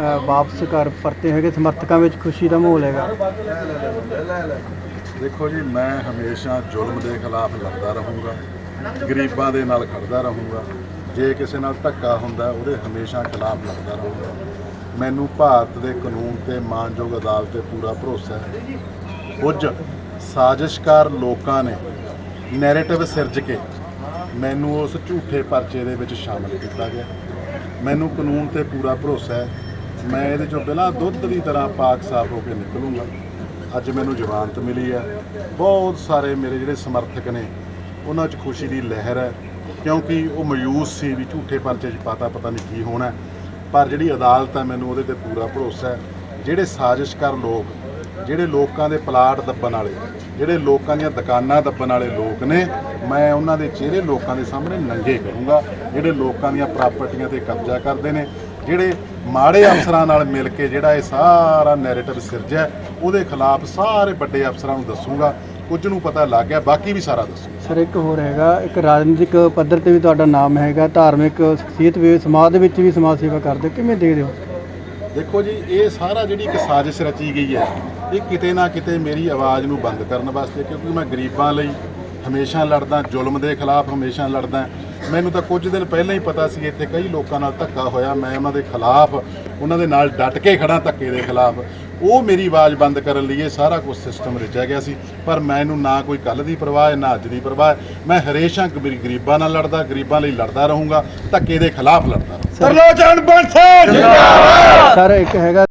ਵਾਪਸ ਘਰ ਪਰਤੇ ਹੈਗੇ ਸਮਰਥਕਾਂ ਵਿੱਚ ਖੁਸ਼ੀ ਦਾ ਮਾਹੌਲ ਹੈਗਾ? ਦੇਖੋ ਜੀ, ਮੈਂ ਹਮੇਸ਼ਾ ਜ਼ੁਲਮ ਦੇ ਖਿਲਾਫ ਲੜਦਾ ਰਹੂੰਗਾ, ਗਰੀਬਾਂ ਦੇ ਨਾਲ ਖੜਦਾ ਰਹੂੰਗਾ। ਜੇ ਕਿਸੇ ਨਾਲ ਧੱਕਾ ਹੁੰਦਾ, ਉਹਦੇ ਹਮੇਸ਼ਾ ਖਿਲਾਫ ਲੜਦਾ ਰਹੂੰਗਾ। ਮੈਨੂੰ ਭਾਰਤ ਦੇ ਕਾਨੂੰਨ ਤੇ ਮਾਨਯੋਗ ਅਦਾਲਤ ਤੇ ਪੂਰਾ ਭਰੋਸਾ ਹੈ। ਕੁਝ ਸਾਜ਼ਿਸ਼ਕਾਰ ਲੋਕਾਂ ਨੇ ਨੈਰੇਟਿਵ ਸਿਰਜ ਕੇ ਮੈਨੂੰ ਉਸ ਝੂਠੇ ਪਰਚੇ ਦੇ ਵਿੱਚ ਸ਼ਾਮਲ ਕੀਤਾ ਗਿਆ। ਮੈਨੂੰ ਕਾਨੂੰਨ ਤੇ ਪੂਰਾ ਭਰੋਸਾ ਹੈ ਮੈਂ ਇਹਦੇ ਚੋਂ ਬਿਨਾਂ ਦੁੱਧ ਦੀ ਤਰ੍ਹਾਂ ਪਾਕ ਸਾਫ਼ ਹੋ ਕੇ ਨਿਕਲੂੰਗਾ। ਅੱਜ ਮੈਨੂੰ ਜ਼ਮਾਨਤ ਮਿਲੀ ਹੈ। ਬਹੁਤ ਸਾਰੇ ਮੇਰੇ ਜਿਹੜੇ ਸਮਰਥਕ ਨੇ, ਉਹਨਾਂ 'ਚ ਖੁਸ਼ੀ ਦੀ ਲਹਿਰ ਹੈ, ਕਿਉਂਕਿ ਉਹ ਮਾਯੂਸ ਸੀ ਵੀ ਝੂਠੇ ਪਰਚੇ 'ਚ ਪਤਾ ਪਤਾ ਨਹੀਂ ਕੀ ਹੋਣਾ ਪਰ ਜਿਹੜੀ ਅਦਾਲਤ ਹੈ, ਮੈਨੂੰ ਉਹਦੇ ਤੇ ਪੂਰਾ ਭਰੋਸਾ ਹੈ। ਜਿਹੜੇ ਸਾਜ਼ਿਸ਼ਕਾਰ ਲੋਕ, ਜਿਹੜੇ ਲੋਕਾਂ ਦੇ ਪਲਾਟ ਦੱਬਣ ਵਾਲੇ, ਜਿਹੜੇ ਲੋਕਾਂ ਦੀਆਂ ਦੁਕਾਨਾਂ ਦੱਬਣ ਵਾਲੇ ਲੋਕ ਨੇ, ਮੈਂ ਉਹਨਾਂ ਦੇ ਚਿਹਰੇ ਲੋਕਾਂ ਦੇ ਸਾਹਮਣੇ ਨੰਗੇ ਕਰੂੰਗਾ। ਜਿਹੜੇ ਲੋਕਾਂ ਦੀਆਂ ਪ੍ਰਾਪਰਟੀਆਂ ਤੇ ਕਬਜ਼ਾ ਕਰਦੇ ਨੇ ਜਿਹੜੇ ਮਾੜੇ ਅਫਸਰਾਂ ਨਾਲ ਮਿਲ ਕੇ ਜਿਹੜਾ ਇਹ ਸਾਰਾ ਨੈਰੇਟਿਵ ਸਿਰਜਿਆ ਉਹਦੇ ਖਿਲਾਫ ਸਾਰੇ ਵੱਡੇ ਅਫਸਰਾਂ ਨੂੰ ਦੱਸੂਗਾ ਕੁਝ ਨੂੰ ਪਤਾ ਲੱਗ ਗਿਆ ਬਾਕੀ ਵੀ ਸਾਰਾ ਦੱਸੂਗਾ। ਸਰ ਇੱਕ ਹੋਰ ਹੈਗਾ ਇੱਕ ਰਾਜਨੀਤਿਕ ਪੱਧਰ ਤੇ ਵੀ ਤੁਹਾਡਾ ਨਾਮ ਹੈਗਾ ਧਾਰਮਿਕ ਸ਼ਖਸੀਅਤ ਵੀ ਸਮਾਜ ਦੇ ਵਿੱਚ ਵੀ ਸਮਾਜ ਸੇਵਾ ਕਰਦੇ ਕਿਵੇਂ ਦੇਖਦੇ ਹੋ? ਦੇਖੋ ਜੀ ਇਹ ਸਾਰਾ ਜਿਹੜੀ ਇੱਕ ਸਾਜ਼ਿਸ਼ ਰਚੀ ਗਈ ਹੈ ਇਹ ਕਿਤੇ ਨਾ ਕਿਤੇ ਮੇਰੀ ਆਵਾਜ਼ ਨੂੰ ਬੰਦ ਕਰਨ ਵਾਸਤੇ ਕਿਉਂਕਿ ਮੈਂ ਗਰੀਬਾਂ ਲਈ ਹਮੇਸ਼ਾ ਲੜਦਾ ਜ਼ੁਲਮ ਦੇ ਖਿਲਾਫ ਹਮੇਸ਼ਾ ਲੜਦਾ। ਮੈਨੂੰ ਤਾਂ ਕੁਝ ਦਿਨ ਪਹਿਲਾਂ ਹੀ ਪਤਾ ਸੀ ਇੱਥੇ ਕਈ ਲੋਕਾਂ ਨਾਲ ਧੱਕਾ ਹੋਇਆ। ਮੈਂ ਉਹਨਾਂ ਦੇ ਖਿਲਾਫ ਉਹਨਾਂ ਦੇ ਨਾਲ ਡਟ ਕੇ ਖੜਾ ਧੱਕੇ ਦੇ ਖਿਲਾਫ। ਉਹ ਮੇਰੀ ਆਵਾਜ਼ ਬੰਦ ਕਰਨ ਲਈ ਇਹ ਸਾਰਾ ਕੁਝ ਸਿਸਟਮ ਰਚਿਆ ਗਿਆ ਸੀ। ਪਰ ਮੈਨੂੰ ਨਾ ਕੋਈ ਕੱਲ ਦੀ ਪਰਵਾਹ ਹੈ ਨਾ ਅੱਜ ਦੀ ਪਰਵਾਹ ਹੈ। ਮੈਂ ਹਮੇਸ਼ਾ ਗਰੀ- ਗਰੀਬਾਂ ਨਾਲ ਲੜਦਾ ਗਰੀਬਾਂ ਲਈ ਲੜਦਾ ਰਹੂੰਗਾ ਧੱਕੇ ਦੇ ਖਿਲਾਫ ਲੜਦਾ ਰਹੂੰਗਾ। ਸਰ ਇੱਕ ਹੈਗਾ